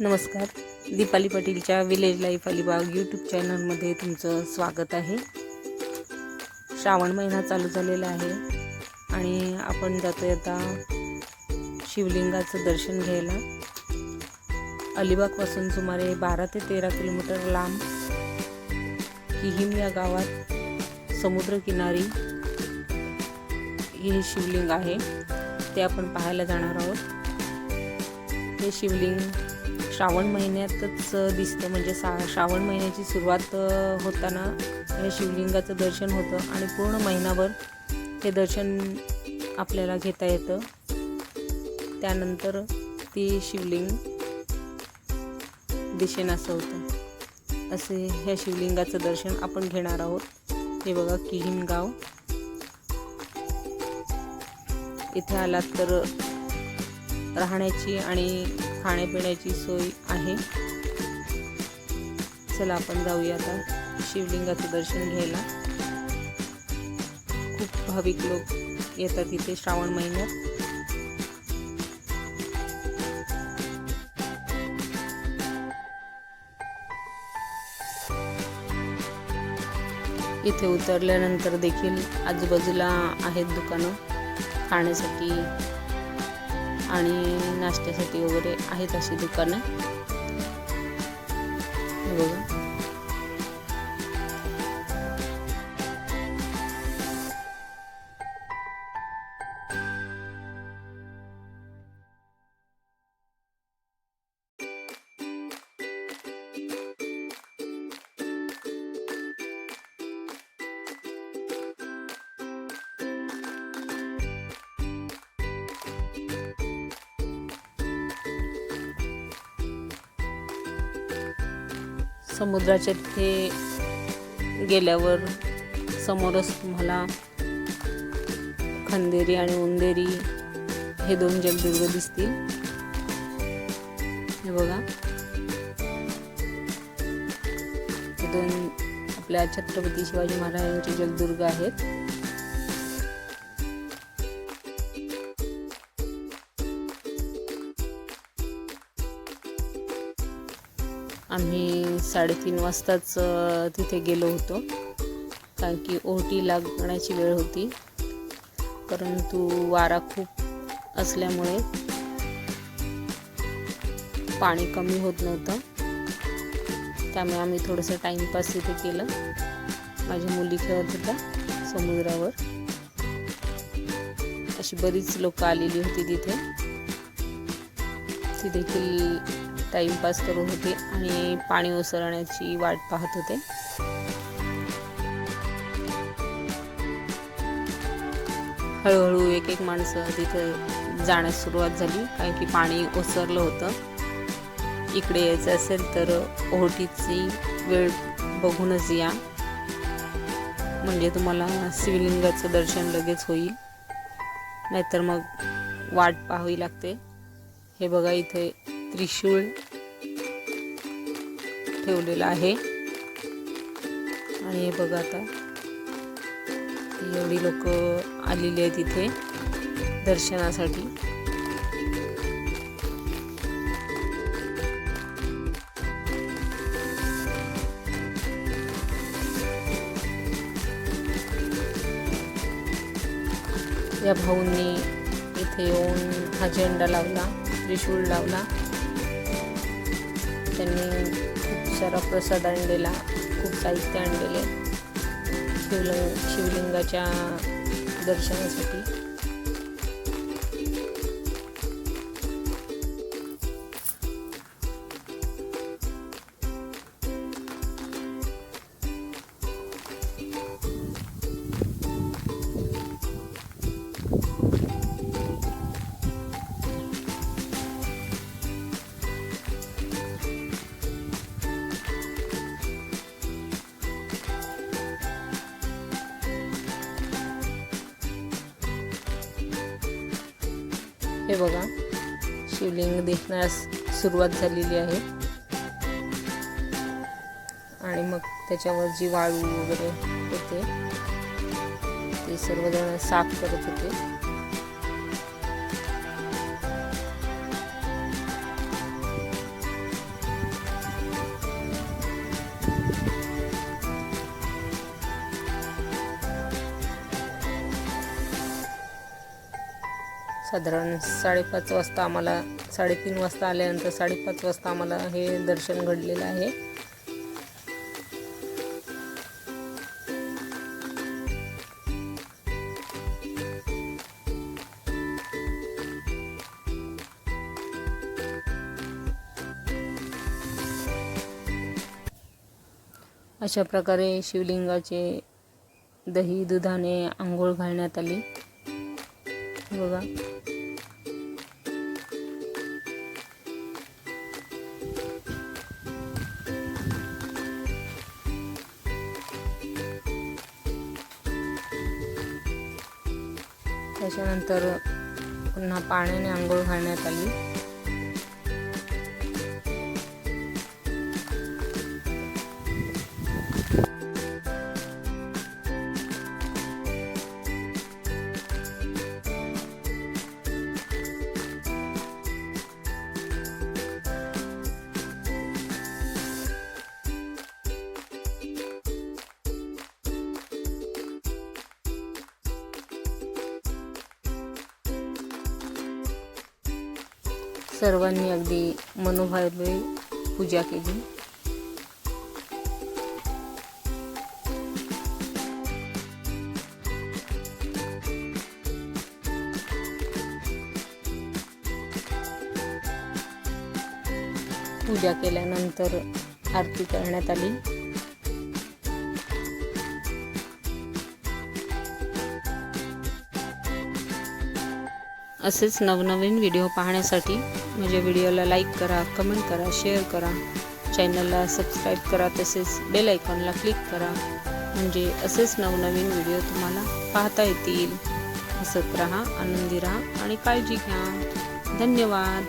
नमस्कार. दीपाली पाटीलच्या village life Alibag YouTube चॅनलमध्ये तुमचं स्वागत आहे. श्रावण महिना चालू झालेला आहे आणि आपण जातो आता शिवलिंगाचं दर्शन घ्यायला. अलिबागपासून सुमारे बारा ते तेरा किलोमीटर लांब किहिम या गावात समुद्रकिनारी हे शिवलिंग आहे. ते आपण पाहायला जाणार आहोत. हे शिवलिंग श्रावण महिन्यातच दिसतं. म्हणजे सा श्रावण महिन्याची सुरुवात होताना या शिवलिंगाचं दर्शन होतं आणि पूर्ण महिनाभर हे दर्शन आपल्याला घेता येतं. त्यानंतर ती शिवलिंग दिशेनासं होतं असे ह्या शिवलिंगाचं दर्शन आपण घेणार आहोत. हे बघा किहिमगाव इथे आलात तर राहण्याची आणि खाण्यापिण्याची सोय आहे. चला आपण जाऊया आता शिवलिंगाचं दर्शन घ्यायला. खूप भाविक लोक येतात इथे श्रावण महिन्यात. इथे उतरल्यानंतर देखील आजूबाजूला आहेत दुकानं. खाण्यासाठी आणि नाश्त्यासाठी वगैरे आहेत अशी दुकानं. बघा. समुद्राच्या तिथे गेल्यावर समोरच तुम्हाला खंदेरी आणि उंदेरी हे दोन जलदुर्ग दिसतील. हे बघा. हे दोन आपल्या छत्रपती शिवाजी महाराजांचे जलदुर्ग आहेत. साडेतीन वाजताच तिथे गेलो होतो. कारण की ओटी लागण्याची वेळ होती. परंतु वारा खूप असल्यामुळे पाणी कमी होत नव्हतं. त्यामुळे आम्ही थोडंसं टाईमपास तिथे केलं. माझ्या मुली खेळत होत्या समुद्रावर. अशी बरीच लोकं आलेली होती तिथे. ती देखील टाईमपास करत होते आणि पाणी ओसरण्याची वाट पाहत होते. हळूहळू एक एक माणसं तिथं जाण्यास सुरुवात झाली कारण की पाणी ओसरलं होतं. इकडे यायचं असेल तर ओहोटीची वेळ बघूनच या. म्हणजे तुम्हाला शिवलिंगाचं दर्शन लगेच होईल. नाहीतर मग वाट पाहावी लागते. हे बघा इथे त्रिशूळ ठेवलेलं आहे. आणि हे बघा आता एवढी लोक आलेली आहेत इथे दर्शनासाठी. या भाऊंनी इथे येऊन हा झेंडा लावला त्रिशूळ लावला. त्यांनी खूप सारा प्रसाद आणलेला खूप साहित्य आणलेले शिवलिंग शिवलिंगाच्या दर्शनासाठी. हे बघा शिवलिंग दिसण्यास सुरुवात झालेली आहे. आणि मग त्याच्यावर जी वाळू वगैरे होते ते सर्वजण साफ करत होते. साधारण साडेपाच वाजता आम्हाला साडेतीन वाजता आल्यानंतर साडेपाच वाजता आम्हाला हे दर्शन घडलेलं आहे. अशा प्रकारे शिवलिंगाचे दही दुधाने आंघोळ घालण्यात आली. बघा. त्याच्यानंतर पुन्हा पाण्याने आंघोळ घालण्यात आली. सर्वांनी अगदी मनोभावे पूजा केली. पूजा केल्यानंतर आरती करण्यात आली. असेच नवनवीन व्हिडिओ पाहण्यासाठी माझ्या व्हिडिओला लाईक करा कमेंट करा शेअर करा. चॅनलला सबस्क्राईब करा तसेच बेल आयकॉनला क्लिक करा. म्हणजे असेच नवनवीन व्हिडिओ तुम्हाला पाहता येतील. हसत राहा आनंदी राहा आणि काळजी घ्या. धन्यवाद.